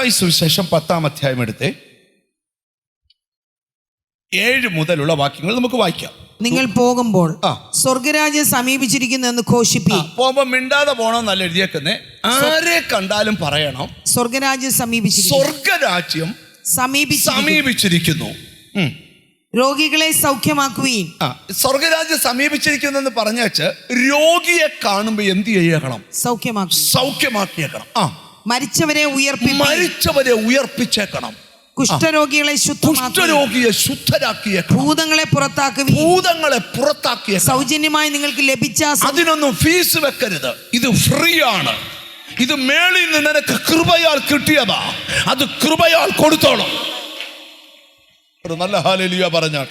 മത്തായി സുവിശേഷം പത്താം അധ്യായം എടുത്ത് ഏഴ് മുതലുള്ള വാക്യങ്ങൾ നമുക്ക് വായിക്കാം. നിങ്ങൾ പോകുമ്പോൾ. സ്വർഗരാജ്യം സമീപിച്ചിരിക്കുന്നു എന്ന് ഘോഷിപ്പി. പോകുമ്പോ മിണ്ടാതെ പോണമെന്നല്ല എഴുതിയേക്കുന്നേ. ആരെ കണ്ടാലും പറയണം. സ്വർഗരാജ്യം സമീപിച്ചു സ്വർഗരാജ്യം സമീപി സമീപിച്ചിരിക്കുന്നു. രോഗികളെ സൗഖ്യമാക്കുകയും. സ്വർഗരാജ്യം സമീപിച്ചിരിക്കുന്നു എന്ന് പറഞ്ഞു വെച്ച് രോഗിയെ കാണുമ്പോ എന്ത് ചെയ്യണം സൗഖ്യമാക്കി സൗഖ്യമാക്കിയേക്കണം. ആ. മരിച്ചവരെ ഉയർപ്പി മരിച്ചവരെ ഉയർപ്പിച്ചേക്കണം. കുഷ്ഠരോഗികളെ കുഷ്ഠരോഗിയെ ശുദ്ധരാക്കിയ ഭൂതങ്ങളെ പുറത്താക്കുക ഭൂതങ്ങളെ പുറത്താക്കിയ സൗജന്യമായി നിങ്ങൾക്ക് ലഭിച്ച അതിനൊന്നും ഫീസ് വെക്കരുത്. ഇത് ഫ്രീ ആണ് ഇത് മേളിൽ നിന്ന് നിനക്ക് കൃപയാൽ കിട്ടിയതാ. അത് കൃപയാൽ കൊടുത്തോളും. ഒരു നല്ല ഹാലലിയ പറഞ്ഞാൽ.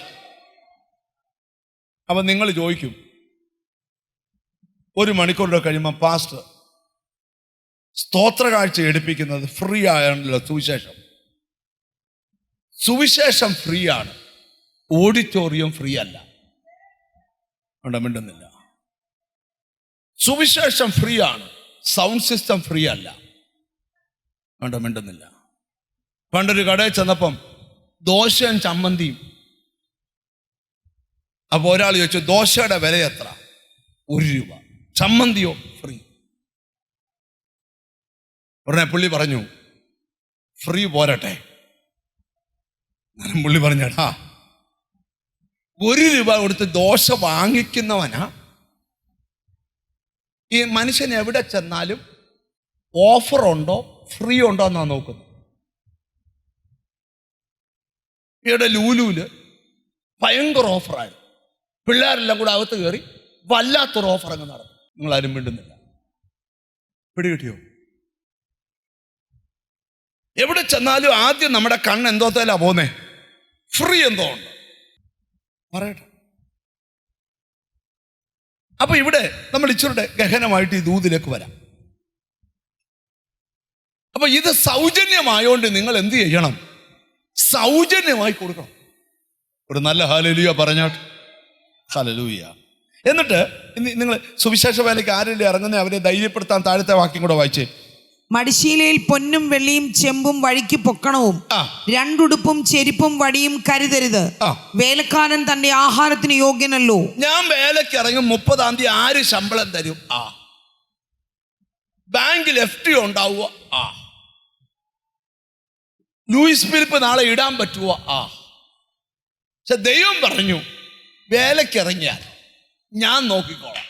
അപ്പൊ നിങ്ങൾ ചോദിക്കും. ഒരു മണിക്കൂറിന്റെ കഴിയുമ്പോൾ പാസ്റ്റർ സ്തോത്ര കാഴ്ച എടുപ്പിക്കുന്നത് ഫ്രീ ആയാണല്ലോ സുവിശേഷം. സുവിശേഷം ഫ്രീ ആണ്. ഓഡിറ്റോറിയം ഫ്രീ അല്ല. മിണ്ടുന്നില്ല. സുവിശേഷം ഫ്രീ ആണ്. സൗണ്ട് സിസ്റ്റം ഫ്രീ അല്ല. മിണ്ടുന്നില്ല. പണ്ടൊരു കടയിൽ ചെന്നപ്പം ദോശയും ചമ്മന്തിയും. അപ്പോൾ ഒരാൾ ചോദിച്ചു ദോശയുടെ വില എത്ര? ഒരു രൂപ. ചമ്മന്തിയോ? ഫ്രീ ഉടനെ പുള്ളി പറഞ്ഞു ഫ്രീ പോരട്ടെ. പുള്ളി പറഞ്ഞേടാ ഒരു രൂപ കൊടുത്ത് ദോശ വാങ്ങിക്കുന്നവനാ? ഈ മനുഷ്യൻ എവിടെ ചെന്നാലും ഓഫർ ഉണ്ടോ ഫ്രീ ഉണ്ടോ എന്നാ നോക്കുന്നത്? ഇവിടെ ലൂലൂൽ ഭയങ്കര ഓഫറായിരുന്നു പിള്ളേരെല്ലാം കൂടെ അകത്ത് കയറി വല്ലാത്തൊരു ഓഫർ അങ്ങ് നടന്നു. നിങ്ങൾ ആരും മിണ്ടുന്നില്ല. പിടികിട്ടിയോ? എവിടെ ചെന്നാലും ആദ്യം നമ്മുടെ കണ്ണ് എന്തോത്തേലാ പോന്നേ? ഫ്രീ എന്തോ ഉണ്ട്. പറയട്ടെ. അപ്പൊ ഇവിടെ നമ്മൾ ഇച്ചിരുടെ ഗഹനമായിട്ട് ഈ ദൂതിലേക്ക് വരാം. അപ്പൊ ഇത് സൗജന്യമായോണ്ട് നിങ്ങൾ എന്ത് ചെയ്യണം? സൗജന്യമായി കൊടുക്കണം. ഒരു നല്ല ഹാലലൂയ പറഞ്ഞാട്ട് ഹാലലൂയ എന്നിട്ട് നിങ്ങൾ സുവിശേഷ വേലയ്ക്ക് ആരെങ്കിലും ഇറങ്ങുന്ന അവരെ ധൈര്യപ്പെടുത്താൻ താഴത്തെ വാക്യം കൂടെ വായിച്ചേ. മടിശീലയിൽ പൊന്നും വെള്ളിയും ചെമ്പും വഴിക്ക് പൊക്കണവും. രണ്ടുടുപ്പും ചെരിപ്പും വടിയും കരുതരുത്. വേലക്കാരൻ തന്റെ ആഹാരത്തിന് യോഗ്യനല്ലോ. ഞാൻ വേലയ്ക്ക് ഇറങ്ങും മുപ്പതാം തീയതി ആര് ശമ്പളം തരും? ആ. ബാങ്കിൽ എഫ് ടി ഉണ്ടാവുക ആ. ലൂയിസ് ഫിലിപ്പ് നാളെ ഇടാൻ പറ്റുമോ ആ. പക്ഷെ ദൈവം പറഞ്ഞു വേലക്കിറങ്ങിയാൽ ഞാൻ നോക്കിക്കോളാം.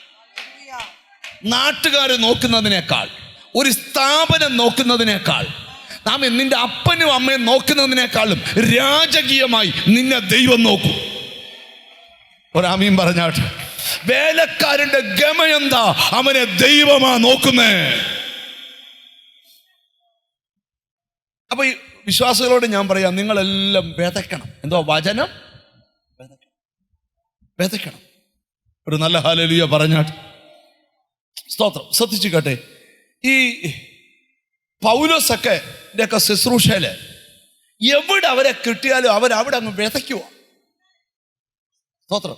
നാട്ടുകാർ നോക്കുന്നതിനേക്കാൾ ഒരു സ്ഥാപനം നോക്കുന്നതിനേക്കാൾ നാം നിന്റെ അപ്പനും അമ്മയും നോക്കുന്നതിനേക്കാളും രാജകീയമായി നിന്നെ ദൈവം നോക്കും. ഒരാമീൻ പറഞ്ഞാട്ടെ വേലക്കാരന്റെ ഗമ എന്താ? അവനെ ദൈവമാ നോക്കുന്നേ. അപ്പൊ ഈ വിശ്വാസികളോട് ഞാൻ പറയാം നിങ്ങളെല്ലാം വിതയ്ക്കണം. എന്തോ വചനം. വിതയ്ക്കണം. ഒരു നല്ല ഹാലലിയ പറഞ്ഞാട്ട്. സ്തോത്രം. ശ്രദ്ധിച്ചു കേട്ടെ ഈ പൗലോസൊക്കെ ഒക്കെ ശുശ്രൂഷയിൽ എവിടെ അവരെ കിട്ടിയാലും അവരവിടെ അങ്ങ് വിതയ്ക്കുക സ്തോത്രം.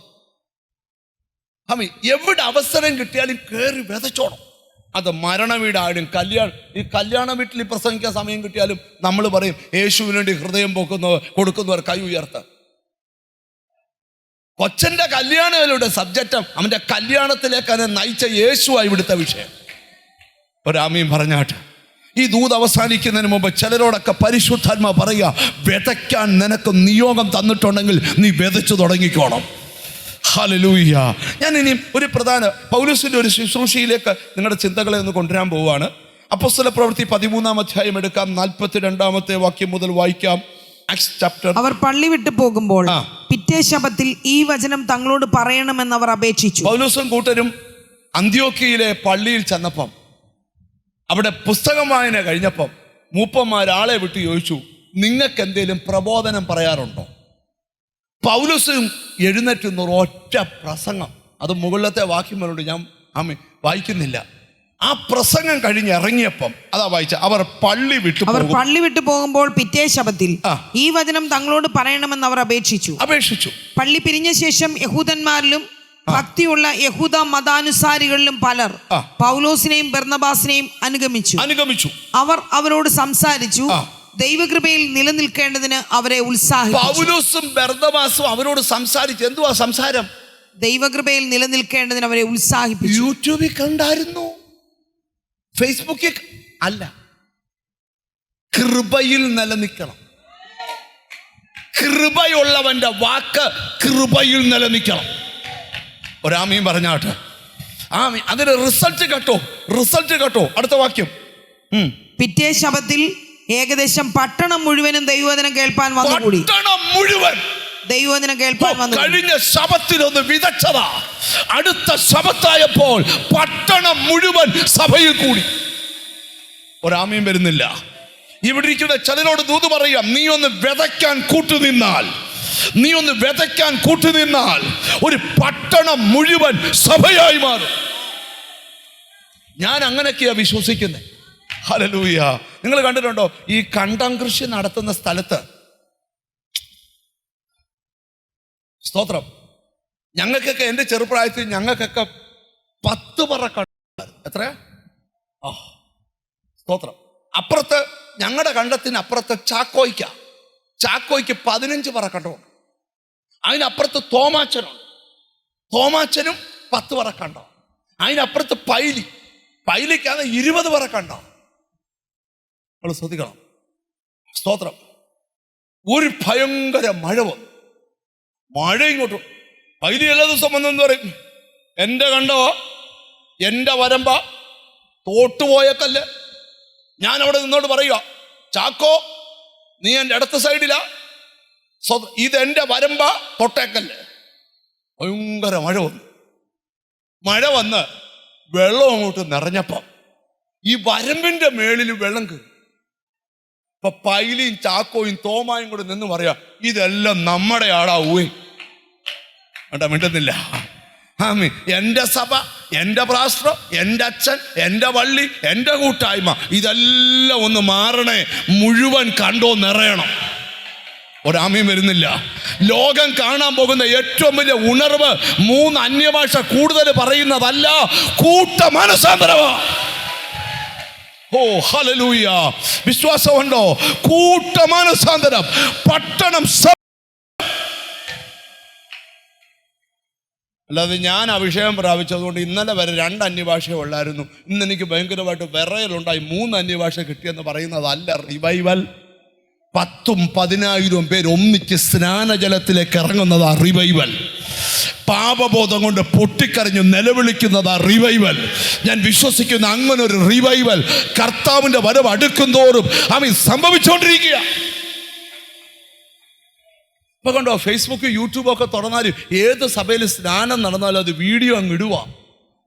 അമ്മി എവിടെ അവസരം കിട്ടിയാലും കയറി വിതച്ചോണം. അത് മരണ വീടായാലും കല്യാണം ഈ കല്യാണ വീട്ടിൽ പ്രസംഗിക്കാൻ സമയം കിട്ടിയാലും നമ്മൾ പറയും യേശുവിന് വേണ്ടി ഹൃദയം പൊക്കുന്നവർ കൊടുക്കുന്നവർ കൈ ഉയർത്ത. കൊച്ചന്റെ കല്യാണങ്ങളുടെ സബ്ജക്റ്റം അവന്റെ കല്യാണത്തിലേക്ക് അതിനെ നയിച്ച യേശുവായി ഇവിടുത്തെ വിഷയം. ഒരാമയും പറഞ്ഞാട്ട് ഈ ദൂത് അവസാനിക്കുന്നതിന് മുമ്പ് ചിലരോടൊക്കെ പരിശുദ്ധാത്മ പറയുക വിതയ്ക്കാൻ നിനക്ക് നിയോഗം തന്നിട്ടുണ്ടെങ്കിൽ നീ വിതച്ചു തുടങ്ങിക്കോണം. ഹലലൂയ്യ ഞാൻ ഇനി ഒരു പ്രധാന പൗലൂസിന്റെ ഒരു ശുശ്രൂഷയിലേക്ക് നിങ്ങളുടെ ചിന്തകളെ ഒന്ന് കൊണ്ടുവരാൻ പോവുകയാണ് അപ്പസ്തല പ്രവൃത്തി പതിമൂന്നാം അധ്യായം എടുക്കാം നാൽപ്പത്തി രണ്ടാമത്തെ വാക്യം മുതൽ വായിക്കാം. അവർ പള്ളി വിട്ടു പോകുമ്പോൾ പിറ്റേ ശബത്തിൽ ഈ വചനം തങ്ങളോട് പറയണമെന്ന് അവർ അപേക്ഷിച്ചു. പൗലൂസും കൂട്ടരും അന്ത്യോക്കിയിലെ പള്ളിയിൽ ചെന്നപ്പം അവിടെ പുസ്തകം വായന കഴിഞ്ഞപ്പം മൂപ്പന്മാരാളെ വിട്ട് ചോദിച്ചു നിങ്ങൾക്ക് എന്തെങ്കിലും പ്രബോധനം പറയാറുണ്ടോ? പൗലസും എഴുന്നേറ്റുന്ന ഒരു ഒറ്റ പ്രസംഗം. അത് മുകളിലത്തെ വാക്യങ്ങളുണ്ട് ഞാൻ ആമി വായിക്കുന്നില്ല. ആ പ്രസംഗം കഴിഞ്ഞ് ഇറങ്ങിയപ്പം അതാ വായിച്ച അവർ പള്ളി വിട്ടു അവർ പള്ളി വിട്ടു പോകുമ്പോൾ പിറ്റേ ശബത്തിൽ ഈ വചനം തങ്ങളോട് പറയണമെന്ന് അവർ അപേക്ഷിച്ചു. അപേക്ഷിച്ചു. പള്ളി പിരിഞ്ഞ ശേഷം യഹൂദന്മാരിലും ഭക്തിയുള്ള യഹൂദ മതാനുസാരികളിലും പലർ പൗലോസിനെയും ബർണബാസിനെയും അനുഗമിച്ചു. അനുഗമിച്ചു. അവർ അവരോട് സംസാരിച്ചു. ദൈവകൃപയിൽ നിലനിൽക്കേണ്ടതിന് അവരെ ഉത്സാഹിച്ചു പൗലോസും ബർദമാസും അവരോട് സംസാരിച്ചു. എന്തുവാ സംസാരം? ദൈവകൃപയിൽ നിലനിൽക്കേണ്ടതിന് അവരെ ഉത്സാഹിപ്പിച്ചു. യൂട്യൂബിൽ കണ്ടായിരുന്നു. ഫേസ്ബുക്കിൽ അല്ല. കൃപയിൽ നിലനിൽക്കണം. കൃപയുള്ളവന്റെ വാക്ക് കൃപയിൽ നിലനിൽക്കണം. ഒരാമയും പറഞ്ഞാട്ടെ. ആമി അതിന്റെ റിസൾട്ട് കേട്ടോ റിസൾട്ട് കേട്ടോ. അടുത്ത വാക്യം. പിറ്റേ ശബത്തിൽ ഏകദേശം പട്ടണം മുഴുവനും ദൈവദിനം കേൾപ്പാൻ വന്നുകൂടി. പട്ടണം മുഴുവൻ. ദൈവദിനം കേൾപ്പാൻ വന്നു കഴിഞ്ഞ ശബത്തിൽ ഒന്ന് വിതച്ചതാ. അടുത്ത ശബത്തായപ്പോൾ പട്ടണം മുഴുവൻ സഭയിൽ കൂടി. ഒരാമയും വരുന്നില്ല. ഇവിടെ ഇരിക്കുന്ന ചിലരോട് ദൂത് പറയാം നീ ഒന്ന് വിതയ്ക്കാൻ കൂട്ടുനിന്നാൽ നീ ഒന്ന് വിതയ്ക്കാൻ കൂട്ടുനിന്നാൽ ഒരു പട്ടണം മുഴുവൻ സഭയായി മാറും. ഞാൻ അങ്ങനെയൊക്കെയാ വിശ്വസിക്കുന്നത് ഹലലൂയ നിങ്ങൾ കണ്ടിട്ടുണ്ടോ? ഈ കണ്ടം കൃഷി നടത്തുന്ന സ്ഥലത്ത് സ്തോത്രം. ഞങ്ങൾക്കൊക്കെ എന്റെ ചെറുപ്രായത്തിൽ ഞങ്ങൾക്കൊക്കെ പത്ത് പറ കണ്ടു എത്ര സ്തോത്രം. അപ്പുറത്ത് ഞങ്ങളുടെ കണ്ടത്തിന് അപ്പുറത്ത് ചാക്കോയ്ക്ക. ചാക്കോയ്ക്ക് പതിനഞ്ച് പറ കണ്ടോ? അതിനപ്പുറത്ത് തോമാച്ചനുണ്ട്. തോമാച്ചനും പത്ത് പറ കണ്ടോ? അതിനപ്പുറത്ത് പൈലി. പൈലിക്കാണ് ഇരുപത് പറ കണ്ടോ? നമ്മൾ ശ്രദ്ധിക്കണം. സ്തോത്രം. ഒരു ഭയങ്കര മഴ വന്നു. മഴ ഇങ്ങോട്ട്. പൈലി എല്ലാ ദിവസം വന്നെന്ന് പറയും. എന്റെ കണ്ടോ? എന്റെ വരമ്പ തോട്ടുപോയ കല്ല്. ഞാൻ അവിടെ നിന്നോട് പറയുക ചാക്കോ നീ എന്റെ അടുത്ത സൈഡിലാ. സ്വ- ഇതെന്റെ വരമ്പ തൊട്ടേക്കല്ല് ഭയങ്കര മഴ വന്നു. മഴ വന്ന് വെള്ളം അങ്ങോട്ട് നിറഞ്ഞപ്പം ഈ വരമ്പിന്റെ മേളിൽ വെള്ളം കയറി. ഇപ്പൊ പൈലിയും ചാക്കോയും തോമായും കൂടെ നിന്ന് പറയാ ഇതെല്ലാം നമ്മുടെ ആടാ ഊ വേണ്ട മിണ്ടുന്നില്ല. ആമി എന്റെ സഭ എന്റെ പ്രാസ്ത്ര എന്റെ അച്ഛൻ എന്റെ വള്ളി എന്റെ കൂട്ടായ്മ ഇതെല്ലാം ഒന്ന് മാറണേ മുഴുവൻ കണ്ടോ നിറയണം. ഒരാമയും വരുന്നില്ല. ലോകം കാണാൻ പോകുന്ന ഏറ്റവും വലിയ ഉണർവ് മൂന്ന് അന്യഭാഷ കൂടുതൽ പറയുന്നതല്ല കൂട്ട മനസാന്തരമാ ഓ ഹലലൂയ വിശ്വാസമുണ്ടോ? കൂട്ട മനസാന്തരം പട്ടണം അല്ലാതെ ഞാൻ അഭിഷേകം പ്രാപിച്ചതുകൊണ്ട് ഇന്നലെ വരെ രണ്ട് അന്യഭാഷ ഉള്ളായിരുന്നു. ഇന്ന് എനിക്ക് ഭയങ്കരമായിട്ട് വിറയലുണ്ടായി. മൂന്ന് അന്യഭാഷ കിട്ടിയെന്ന് പറയുന്നതല്ല റിവൈവൽ പത്തും പതിനായിരവും പേര് ഒന്നിച്ച് സ്നാനജലത്തിലേക്ക് ഇറങ്ങുന്നതാ റിവൈവൽ പാപബോധം കൊണ്ട് പൊട്ടിക്കരഞ്ഞു നിലവിളിക്കുന്നതാ റിവൈവൽ ഞാൻ വിശ്വസിക്കുന്ന അങ്ങനെ ഒരു റിവൈവൽ കർത്താവിന്റെ വരവ് അടുക്കുന്തോറും അവൻ സംഭവിച്ചുകൊണ്ടിരിക്കുക ഇപ്പൊ കണ്ടോ ഫേസ്ബുക്ക് യൂട്യൂബ് ഒക്കെ തുറന്നാലും ഏത് സഭയിൽ സ്നാനം നടന്നാലും അത് വീഡിയോ അങ്ങ് ഇടുക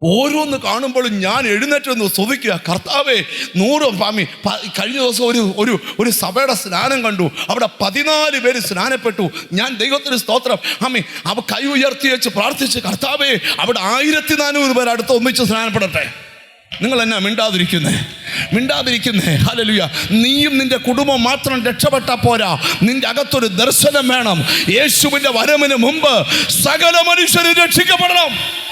ഓരോന്ന് കാണുമ്പോഴും ഞാൻ എഴുന്നേറ്റൊന്ന് സ്തുതിക്കുക കർത്താവേ നൂറ് പാമി കഴിഞ്ഞ ദിവസം ഒരു ഒരു ഒരു സഭയുടെ സ്നാനം കണ്ടു. അവിടെ പതിനാല് പേര് സ്നാനപ്പെട്ടു. ഞാൻ ദൈവത്തിന് സ്തോത്രം. ആമി അവ കൈ ഉയർത്തി വെച്ച് പ്രാർത്ഥിച്ച് കർത്താവേ അവിടെ ആയിരത്തി നാനൂറ് പേർ അടുത്ത് ഒന്നിച്ച് സ്നാനപ്പെടട്ടെ. നിങ്ങൾ എന്നാ മിണ്ടാതിരിക്കുന്നേ? മിണ്ടാതിരിക്കുന്നേ. ഹലലുയ നീയും നിന്റെ കുടുംബം മാത്രം രക്ഷപ്പെട്ട പോരാ. നിന്റെ അകത്തൊരു ദർശനം വേണം. യേശുവിന്റെ വരവിന് മുമ്പ് സകല മനുഷ്യരും രക്ഷിക്കപ്പെടണം.